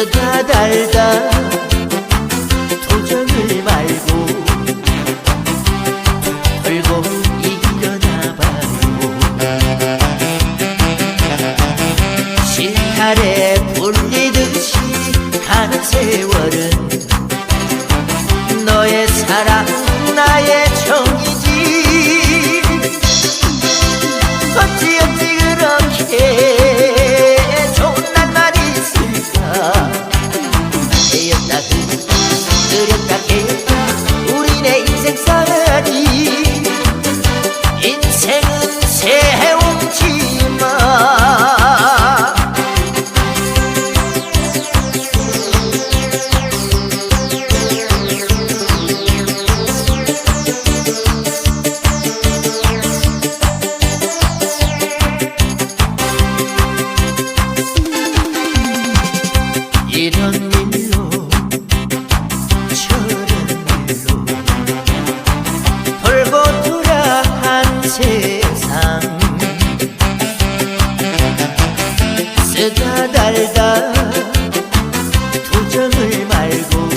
쓰다 달다. 도전을 말고 털고 일어나 봐요 실타래 불리듯이 가는 세월은 너의 사랑 쓰다 달다. 도정을 말고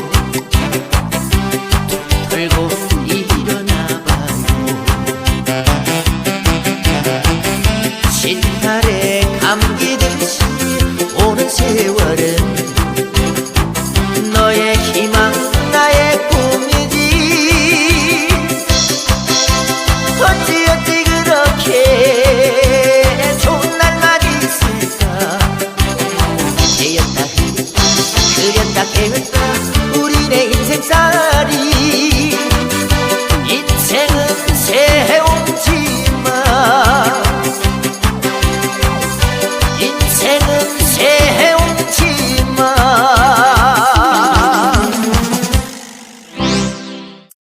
돌고 일어나 봐요. 신발에 감기듯이 오는 세월은 그렸다 깨었다. 우리네 인생살이